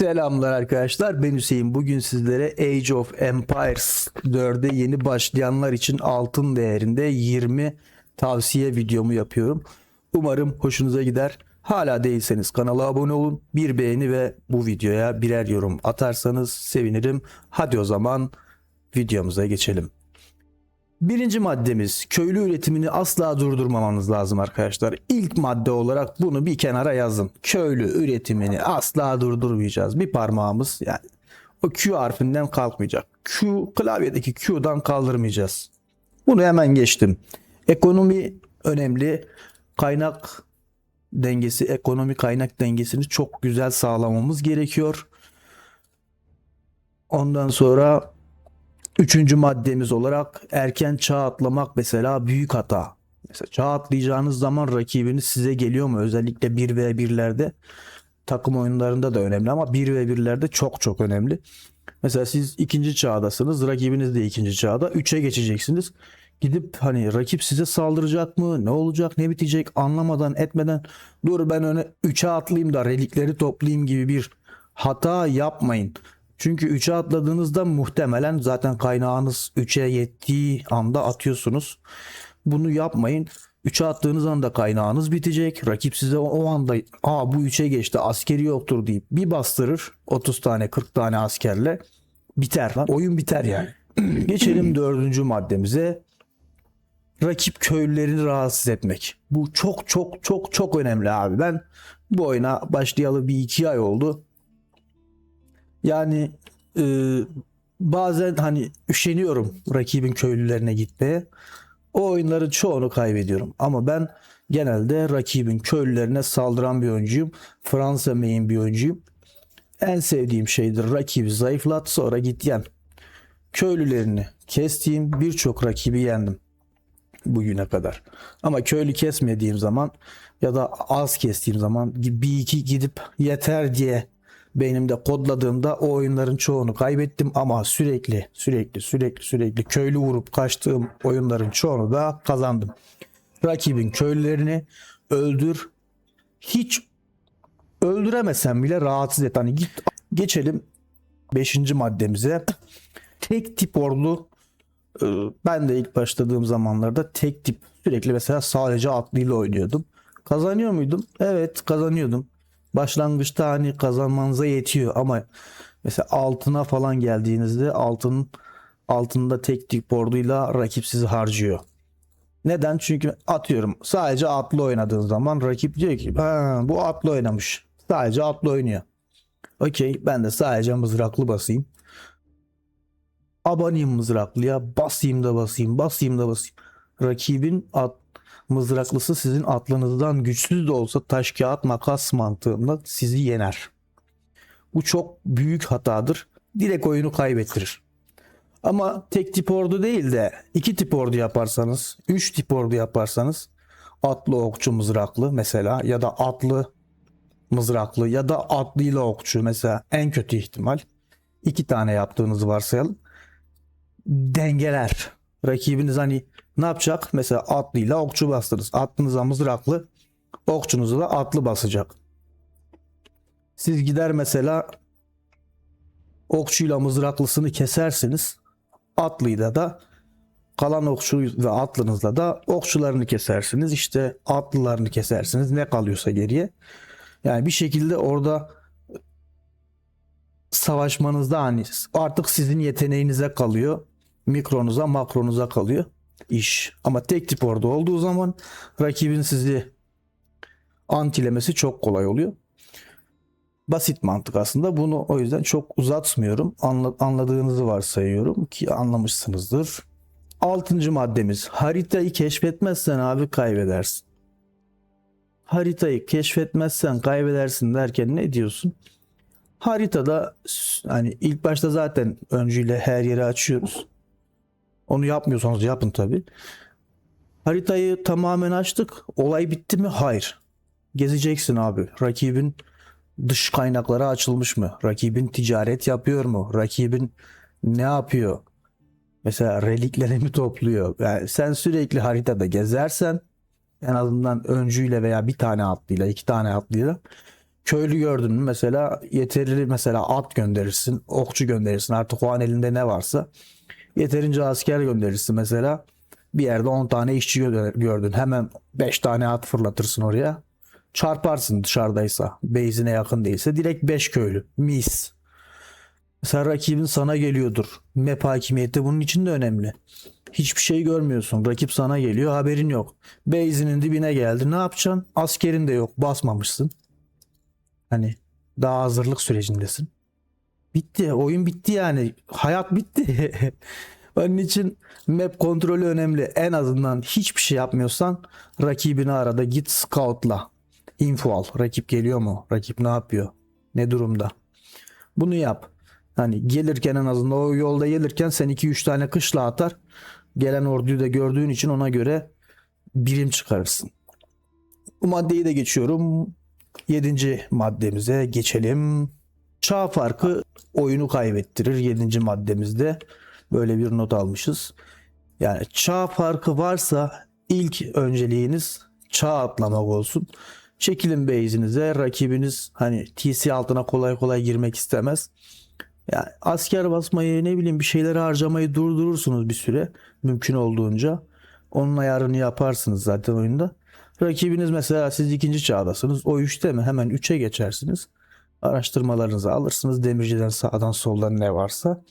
Selamlar arkadaşlar ben Hüseyin bugün sizlere Age of Empires 4'e yeni başlayanlar için altın değerinde 20 tavsiye videomu yapıyorum. Umarım hoşunuza gider. Hala değilseniz kanala abone olun, bir beğeni ve bu videoya birer yorum atarsanız sevinirim. Hadi o zaman videomuza geçelim. Birinci maddemiz köylü üretimini asla durdurmamanız lazım arkadaşlar. İlk madde olarak bunu bir kenara yazın. Köylü üretimini asla durdurmayacağız. Bir parmağımız yani o Q harfinden kalkmayacak. Q klavyedeki Q'dan kaldırmayacağız. Bunu hemen geçtim. Ekonomi önemli. Kaynak dengesi, ekonomi kaynak dengesini çok güzel sağlamamız gerekiyor. Ondan sonra Üçüncü maddemiz olarak erken çağ atlamak mesela büyük hata. Mesela çağ atlayacağınız zaman rakibiniz size geliyor mu? Özellikle 1 ve 1'lerde takım oyunlarında da önemli ama 1 ve 1'lerde çok çok önemli. Mesela siz ikinci çağdasınız, rakibiniz de ikinci çağda. 3'e geçeceksiniz. Gidip hani rakip size saldıracak mı? Ne olacak? Ne bitecek? Anlamadan, etmeden dur ben öne 3'e atlayayım da relikleri toplayayım gibi bir hata yapmayın. Çünkü 3'e atladığınızda muhtemelen zaten kaynağınız 3'e yettiği anda atıyorsunuz. Bunu yapmayın. 3'e attığınız anda kaynağınız bitecek. Rakip size o, anda aa bu 3'e geçti askeri yoktur deyip bir bastırır 30 tane 40 tane askerle biter lan. Oyun biter yani. Geçelim dördüncü maddemize. Rakip köylülerini rahatsız etmek. Bu çok çok çok çok önemli abi. Ben bu oyuna başlayalı bir iki ay oldu. Yani e, bazen hani üşeniyorum rakibin köylülerine gitmeye. O oyunların çoğunu kaybediyorum. Ama ben genelde rakibin köylülerine saldıran bir oyuncuyum. Fransa main bir oyuncuyum. En sevdiğim şeydir rakibi zayıflat sonra git yen. Köylülerini kestiğim birçok rakibi yendim bugüne kadar. Ama köylü kesmediğim zaman ya da az kestiğim zaman bir iki gidip yeter diye beynimde kodladığımda o oyunların çoğunu kaybettim ama sürekli sürekli sürekli sürekli köylü vurup kaçtığım oyunların çoğunu da kazandım. Rakibin köylülerini öldür. Hiç öldüremesen bile rahatsız et. Hani git geçelim 5. maddemize. Tek tip ordu e, ben de ilk başladığım zamanlarda tek tip sürekli mesela sadece atlıyla oynuyordum. Kazanıyor muydum? Evet kazanıyordum başlangıçta hani kazanmanıza yetiyor ama mesela altına falan geldiğinizde altın altında tek tip orduyla rakip sizi harcıyor. Neden? Çünkü atıyorum sadece atlı oynadığın zaman rakip diyor ki bu atlı oynamış. Sadece atlı oynuyor. Okey ben de sadece mızraklı basayım. Abanayım mızraklıya basayım da basayım basayım da basayım. Rakibin at, mızraklısı sizin atlınızdan güçsüz de olsa taş kağıt makas mantığında sizi yener. Bu çok büyük hatadır. Direkt oyunu kaybettirir. Ama tek tip ordu değil de iki tip ordu yaparsanız, üç tip ordu yaparsanız atlı okçu mızraklı mesela ya da atlı mızraklı ya da atlıyla okçu mesela en kötü ihtimal iki tane yaptığınızı varsayalım. Dengeler. Rakibiniz hani ne yapacak? Mesela atlıyla okçu bastınız. Atlınıza mızraklı, okçunuzu da atlı basacak. Siz gider mesela okçuyla mızraklısını kesersiniz. Atlıyla da kalan okçu ve atlınızla da okçularını kesersiniz. İşte atlılarını kesersiniz. Ne kalıyorsa geriye. Yani bir şekilde orada savaşmanızda hani artık sizin yeteneğinize kalıyor. Mikronuza, makronuza kalıyor iş. Ama tek tip orada olduğu zaman rakibin sizi antilemesi çok kolay oluyor. Basit mantık aslında. Bunu o yüzden çok uzatmıyorum. Anla, anladığınızı varsayıyorum ki anlamışsınızdır. Altıncı maddemiz. Haritayı keşfetmezsen abi kaybedersin. Haritayı keşfetmezsen kaybedersin derken ne diyorsun? Haritada hani ilk başta zaten öncüyle her yeri açıyoruz. Onu yapmıyorsanız yapın tabi. Haritayı tamamen açtık. Olay bitti mi? Hayır. Gezeceksin abi. Rakibin dış kaynakları açılmış mı? Rakibin ticaret yapıyor mu? Rakibin ne yapıyor? Mesela relikleri mi topluyor? Yani sen sürekli haritada gezersen en azından öncüyle veya bir tane atlıyla, iki tane atlıyla köylü gördün mü mesela yeterli mesela at gönderirsin, okçu gönderirsin artık o an elinde ne varsa. Yeterince asker gönderirsin mesela. Bir yerde 10 tane işçi gö- gördün. Hemen 5 tane at fırlatırsın oraya. Çarparsın dışarıdaysa. Beyzine yakın değilse direkt 5 köylü. Mis. Mesela rakibin sana geliyordur. Map hakimiyeti bunun için de önemli. Hiçbir şey görmüyorsun. Rakip sana geliyor haberin yok. Base'inin dibine geldi. Ne yapacaksın? Askerin de yok. Basmamışsın. Hani daha hazırlık sürecindesin. Bitti. Oyun bitti yani. Hayat bitti. Onun için map kontrolü önemli. En azından hiçbir şey yapmıyorsan rakibini arada git scoutla. Info al. Rakip geliyor mu? Rakip ne yapıyor? Ne durumda? Bunu yap. Hani gelirken en azından o yolda gelirken sen 2-3 tane kışla atar. Gelen orduyu da gördüğün için ona göre birim çıkarırsın. Bu maddeyi de geçiyorum. 7. maddemize geçelim. Çağ farkı oyunu kaybettirir 7. maddemizde. Böyle bir not almışız. Yani çağ farkı varsa ilk önceliğiniz çağ atlamak olsun. Çekilin base'inize rakibiniz hani TC altına kolay kolay girmek istemez. Yani asker basmayı ne bileyim bir şeyleri harcamayı durdurursunuz bir süre mümkün olduğunca. Onun ayarını yaparsınız zaten oyunda. Rakibiniz mesela siz ikinci çağdasınız. O 3'te mi? Hemen 3'e geçersiniz. Araştırmalarınızı alırsınız. Demirciden sağdan soldan ne varsa.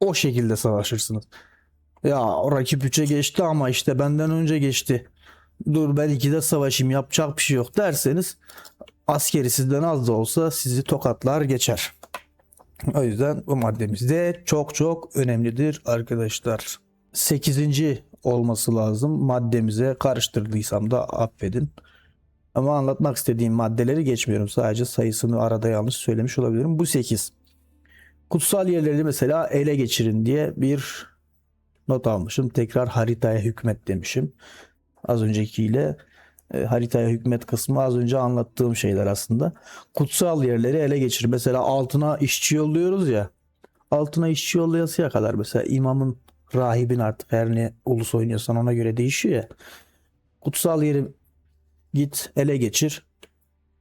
O şekilde savaşırsınız. Ya rakip 3'e geçti ama işte benden önce geçti. Dur ben 2'de savaşayım yapacak bir şey yok derseniz askeri sizden az da olsa sizi tokatlar geçer. O yüzden bu maddemiz de çok çok önemlidir arkadaşlar. 8. olması lazım. Maddemize karıştırdıysam da affedin. Ama anlatmak istediğim maddeleri geçmiyorum. Sadece sayısını arada yanlış söylemiş olabilirim. Bu 8. Kutsal yerleri mesela ele geçirin diye bir not almışım. Tekrar haritaya hükmet demişim. Az öncekiyle e, haritaya hükmet kısmı az önce anlattığım şeyler aslında. Kutsal yerleri ele geçir. Mesela altına işçi yolluyoruz ya. Altına işçi yollayasıya kadar mesela imamın, rahibin artık her ne ulus oynuyorsan ona göre değişiyor ya. Kutsal yeri git ele geçir.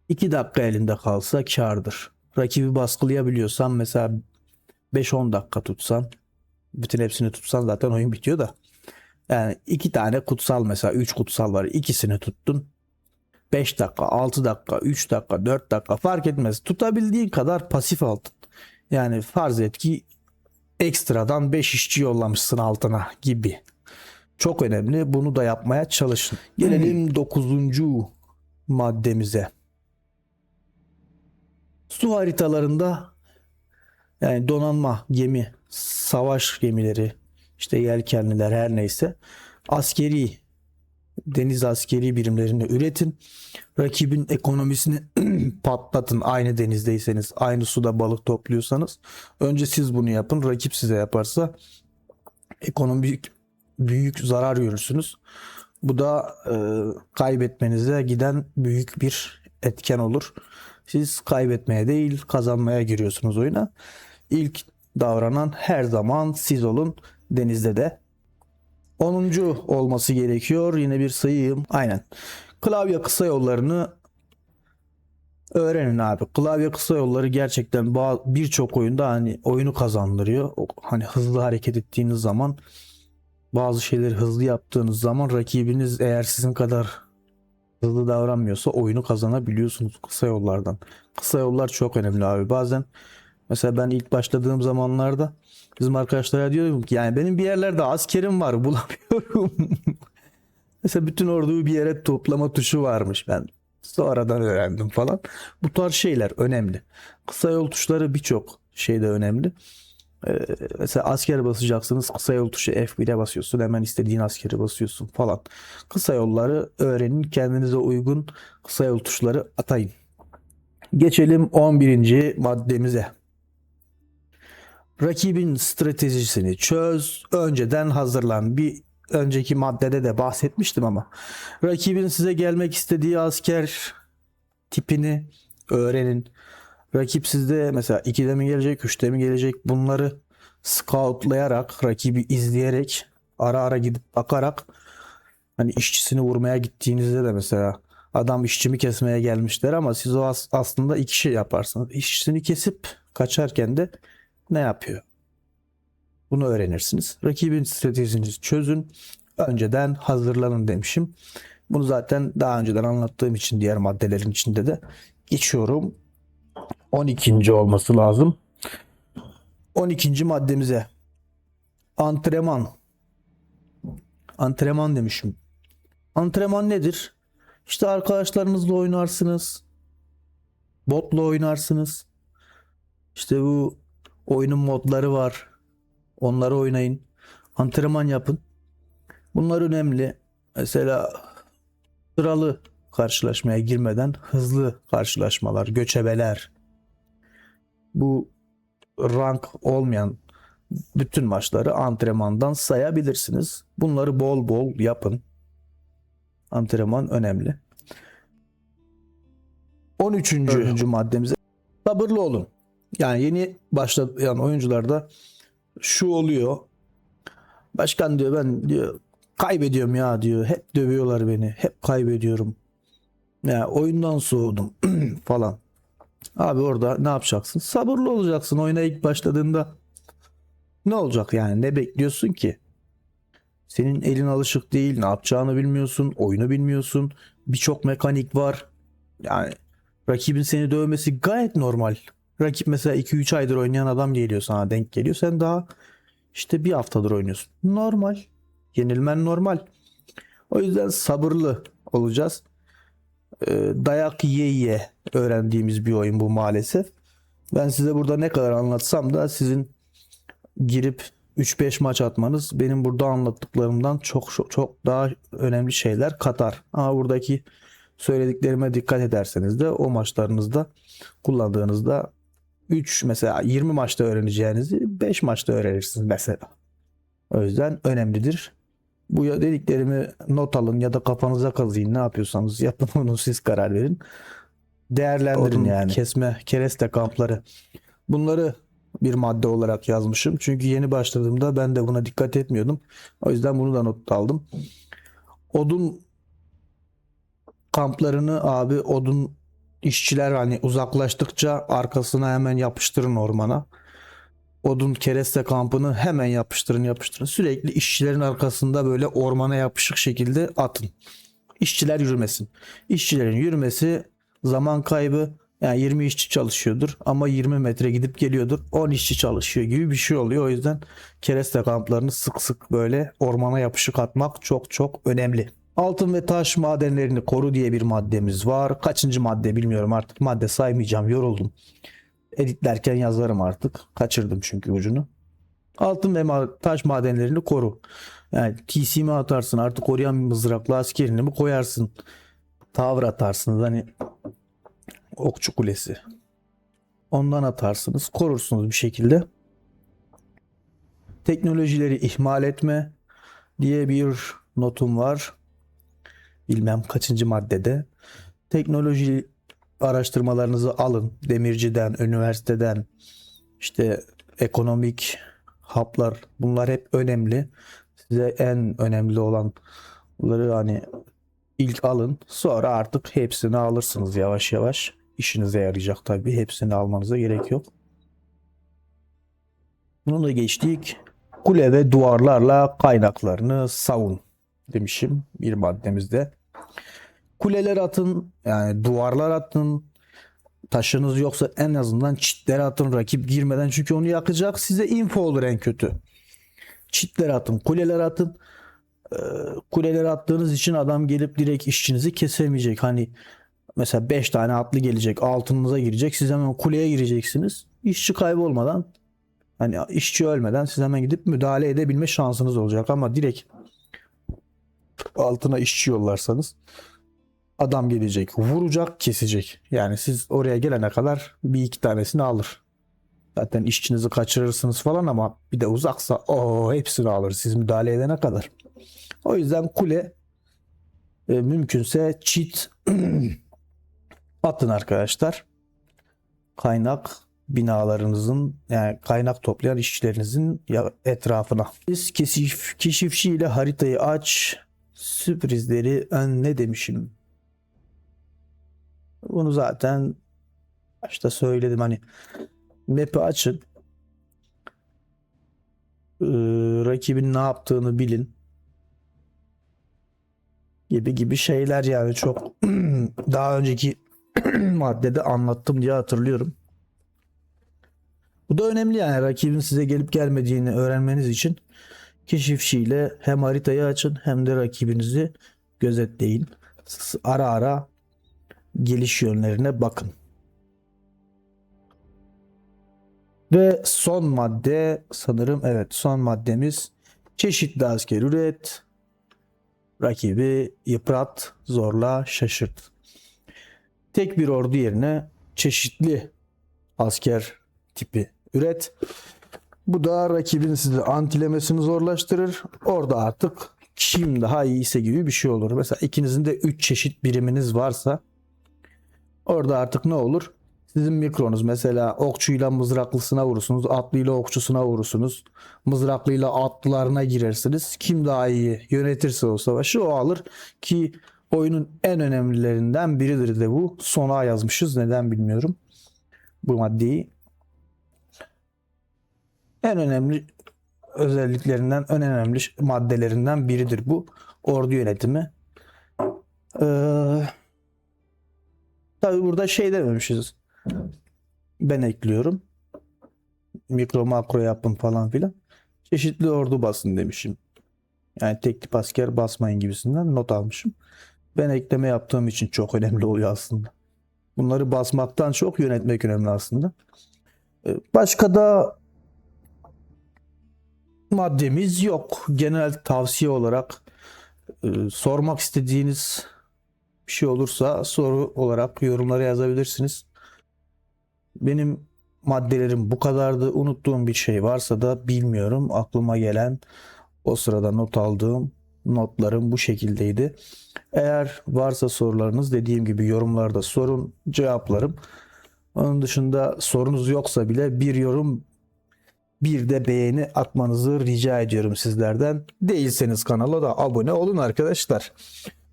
2 dakika elinde kalsa kardır. Rakibi baskılayabiliyorsan mesela 5-10 dakika tutsan bütün hepsini tutsan zaten oyun bitiyor da. Yani iki tane kutsal mesela 3 kutsal var. ikisini tuttun. 5 dakika, 6 dakika, 3 dakika, 4 dakika fark etmez. Tutabildiğin kadar pasif altın. Yani farz et ki ekstradan 5 işçi yollamışsın altına gibi. Çok önemli. Bunu da yapmaya çalışın. Gelelim 9. maddemize. Su haritalarında yani donanma, gemi, savaş gemileri, işte yelkenliler her neyse askeri deniz askeri birimlerini üretin. Rakibin ekonomisini patlatın aynı denizdeyseniz, aynı suda balık topluyorsanız. Önce siz bunu yapın. Rakip size yaparsa ekonomik büyük zarar görürsünüz. Bu da e, kaybetmenize giden büyük bir etken olur. Siz kaybetmeye değil kazanmaya giriyorsunuz oyuna. İlk davranan her zaman siz olun denizde de. 10. olması gerekiyor. Yine bir sayayım. Aynen. Klavye kısa yollarını öğrenin abi. Klavye kısa yolları gerçekten birçok oyunda hani oyunu kazandırıyor. Hani hızlı hareket ettiğiniz zaman bazı şeyleri hızlı yaptığınız zaman rakibiniz eğer sizin kadar hızlı davranmıyorsa oyunu kazanabiliyorsunuz kısa yollardan. Kısa yollar çok önemli abi. Bazen mesela ben ilk başladığım zamanlarda bizim arkadaşlara diyorum ki yani benim bir yerlerde askerim var bulamıyorum. mesela bütün orduyu bir yere toplama tuşu varmış ben. Sonradan öğrendim falan. Bu tarz şeyler önemli. Kısa yol tuşları birçok şeyde önemli. Ee, mesela asker basacaksınız kısa yol tuşu F1'e basıyorsun hemen istediğin askeri basıyorsun falan. Kısa yolları öğrenin kendinize uygun kısa yol tuşları atayın. Geçelim 11. maddemize. Rakibin stratejisini çöz. Önceden hazırlan. Bir önceki maddede de bahsetmiştim ama rakibin size gelmek istediği asker tipini öğrenin. Rakip sizde mesela 2'de mi gelecek, 3'te mi gelecek bunları scoutlayarak, rakibi izleyerek, ara ara gidip bakarak hani işçisini vurmaya gittiğinizde de mesela Adam işçimi kesmeye gelmişler ama siz o as- aslında iki şey yaparsınız. İşçisini kesip kaçarken de ne yapıyor? Bunu öğrenirsiniz. Rakibin stratejinizi çözün. Önceden hazırlanın demişim. Bunu zaten daha önceden anlattığım için diğer maddelerin içinde de geçiyorum. 12. olması lazım. 12. maddemize antrenman. Antrenman demişim. Antrenman nedir? İşte arkadaşlarınızla oynarsınız. Botla oynarsınız. İşte bu oyunun modları var. Onları oynayın. Antrenman yapın. Bunlar önemli. Mesela sıralı karşılaşmaya girmeden hızlı karşılaşmalar, göçebeler. Bu rank olmayan bütün maçları antrenmandan sayabilirsiniz. Bunları bol bol yapın. Antrenman önemli. 13. maddemize sabırlı olun. Yani yeni başlayan oyuncularda şu oluyor. Başkan diyor ben diyor kaybediyorum ya diyor. Hep dövüyorlar beni. Hep kaybediyorum. Ya oyundan soğudum falan. Abi orada ne yapacaksın? Sabırlı olacaksın. Oyuna ilk başladığında ne olacak yani? Ne bekliyorsun ki? Senin elin alışık değil. Ne yapacağını bilmiyorsun. Oyunu bilmiyorsun. Birçok mekanik var. Yani rakibin seni dövmesi gayet normal. Rakip mesela 2-3 aydır oynayan adam geliyor sana denk geliyor. Sen daha işte bir haftadır oynuyorsun. Normal. Yenilmen normal. O yüzden sabırlı olacağız. Ee, dayak yiye yiye öğrendiğimiz bir oyun bu maalesef. Ben size burada ne kadar anlatsam da sizin girip 3-5 maç atmanız benim burada anlattıklarımdan çok çok, çok daha önemli şeyler katar. Ama buradaki söylediklerime dikkat ederseniz de o maçlarınızda kullandığınızda 3 mesela 20 maçta öğreneceğinizi 5 maçta öğrenirsiniz mesela. O yüzden önemlidir. Bu ya- dediklerimi not alın ya da kafanıza kazıyın. Ne yapıyorsanız yapın onu siz karar verin. Değerlendirin Odun yani. Kesme, kereste kampları. Bunları bir madde olarak yazmışım. Çünkü yeni başladığımda ben de buna dikkat etmiyordum. O yüzden bunu da not aldım. Odun kamplarını abi odun işçiler hani uzaklaştıkça arkasına hemen yapıştırın ormana. Odun kereste kampını hemen yapıştırın yapıştırın. Sürekli işçilerin arkasında böyle ormana yapışık şekilde atın. İşçiler yürümesin. İşçilerin yürümesi zaman kaybı. Yani 20 işçi çalışıyordur ama 20 metre gidip geliyordur. 10 işçi çalışıyor gibi bir şey oluyor. O yüzden kereste kamplarını sık sık böyle ormana yapışık atmak çok çok önemli. Altın ve taş madenlerini koru diye bir maddemiz var. Kaçıncı madde bilmiyorum artık. Madde saymayacağım. Yoruldum. Editlerken yazarım artık. Kaçırdım çünkü ucunu. Altın ve ma- taş madenlerini koru. Yani TC mi atarsın artık koruyan bir mızrakla askerini mi koyarsın? Tavır atarsınız hani okçu kulesi. Ondan atarsınız. Korursunuz bir şekilde. Teknolojileri ihmal etme diye bir notum var. Bilmem kaçıncı maddede. Teknoloji araştırmalarınızı alın. Demirciden, üniversiteden, işte ekonomik haplar bunlar hep önemli. Size en önemli olan bunları hani ilk alın. Sonra artık hepsini alırsınız yavaş yavaş. İşinize yarayacak tabii. Hepsini almanıza gerek yok. Bunu da geçtik. Kule ve duvarlarla kaynaklarını savun demişim bir maddemizde. Kuleler atın, yani duvarlar atın. Taşınız yoksa en azından çitler atın rakip girmeden çünkü onu yakacak size info olur en kötü. Çitler atın, kuleler atın. Ee, kuleler attığınız için adam gelip direkt işçinizi kesemeyecek. Hani mesela 5 tane atlı gelecek, altınıza girecek. Siz hemen kuleye gireceksiniz. İşçi kaybolmadan hani işçi ölmeden siz hemen gidip müdahale edebilme şansınız olacak ama direkt altına işçi yollarsanız adam gelecek, vuracak, kesecek. Yani siz oraya gelene kadar bir iki tanesini alır. Zaten işçinizi kaçırırsınız falan ama bir de uzaksa o hepsini alır siz müdahale edene kadar. O yüzden kule e, mümkünse çit atın arkadaşlar. Kaynak binalarınızın yani kaynak toplayan işçilerinizin etrafına. Biz keşif, keşifçi ile haritayı aç. Sürprizleri ön ne demişim? Bunu zaten başta söyledim hani map'i açın. Ee, rakibin ne yaptığını bilin. Gibi gibi şeyler yani çok daha önceki maddede anlattım diye hatırlıyorum. Bu da önemli yani rakibin size gelip gelmediğini öğrenmeniz için keşifçiyle hem haritayı açın hem de rakibinizi gözetleyin. Ara ara geliş yönlerine bakın. Ve son madde sanırım evet son maddemiz çeşitli asker üret, rakibi yıprat, zorla, şaşırt. Tek bir ordu yerine çeşitli asker tipi üret. Bu da rakibin sizi antilemesini zorlaştırır. Orada artık kim daha iyiyse gibi bir şey olur. Mesela ikinizin de 3 çeşit biriminiz varsa orada artık ne olur? Sizin mikronuz mesela okçuyla mızraklısına vurursunuz, atlıyla okçusuna vurursunuz. Mızraklıyla atlılarına girersiniz. Kim daha iyi yönetirse o savaşı o alır ki oyunun en önemlilerinden biridir de bu. Sona yazmışız neden bilmiyorum bu maddeyi. En önemli özelliklerinden, en önemli maddelerinden biridir bu ordu yönetimi. Ee, tabii burada şey dememişiz. Ben ekliyorum. Mikro makro yapın falan filan. Çeşitli ordu basın demişim. Yani tek tip asker basmayın gibisinden not almışım. Ben ekleme yaptığım için çok önemli oluyor aslında. Bunları basmaktan çok yönetmek önemli aslında. Ee, Başka da maddemiz yok. Genel tavsiye olarak e, sormak istediğiniz bir şey olursa soru olarak yorumlara yazabilirsiniz. Benim maddelerim bu kadardı. Unuttuğum bir şey varsa da bilmiyorum. Aklıma gelen o sırada not aldığım notlarım bu şekildeydi. Eğer varsa sorularınız dediğim gibi yorumlarda sorun cevaplarım. Onun dışında sorunuz yoksa bile bir yorum bir de beğeni atmanızı rica ediyorum sizlerden. Değilseniz kanala da abone olun arkadaşlar.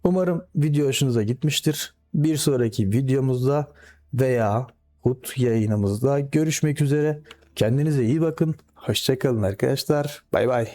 Umarım video hoşunuza gitmiştir. Bir sonraki videomuzda veya HUT yayınımızda görüşmek üzere. Kendinize iyi bakın. Hoşçakalın arkadaşlar. Bay bay.